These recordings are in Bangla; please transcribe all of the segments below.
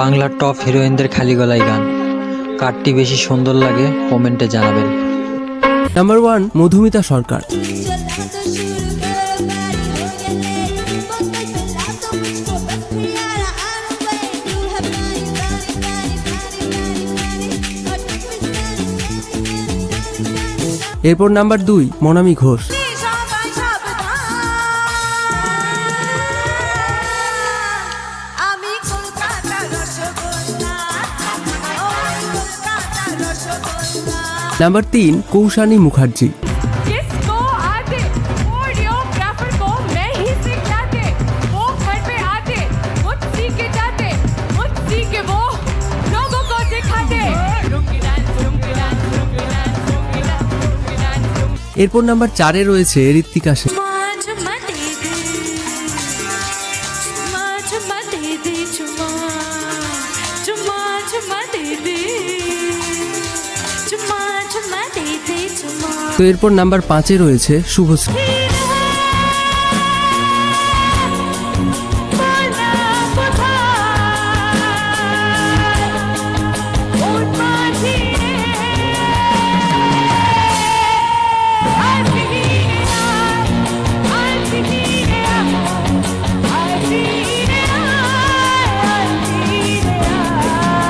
বাংলার টপ হিরোইনদের খালি গলায় গান। কারটি বেশি সুন্দর লাগে, কমেন্টে জানাবেন। Number one Madhumita Sarkar. এরপর নাম্বার দুই, মনামি ঘোষ। নাম্বার তিন কৌশানী মুখার্জি এরপর নাম্বার চারে রয়েছে ঋত্বিকা সেন। তো এরপর নাম্বার পাঁচে রয়েছে শুভশ্রী।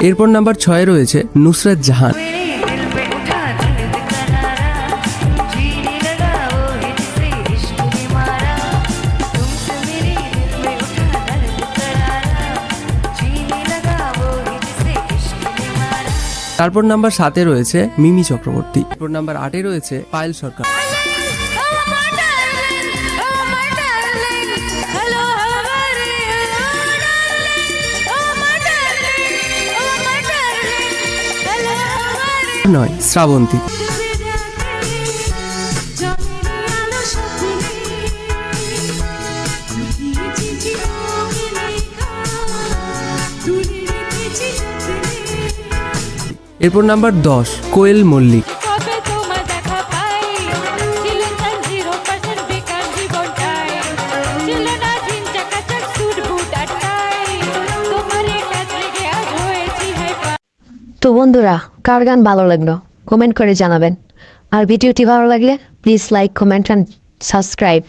এরপর নাম্বার ছয়ে রয়েছে নুসরাত জাহান। তারপর নাম্বার সাতে রয়েছে মিমি চক্রবর্তী। এরপর নাম্বার আটে রয়েছে পায়েল সরকার। নয় শ্রাবন্তী। এরপর নাম্বার দশ কোয়েল মল্লিক। তো বন্ধুরা কার গান ভালো লাগল? কমেন্ট করে জানাবেন। আর ভিডিওটি ভালো লাগলে please like comment and subscribe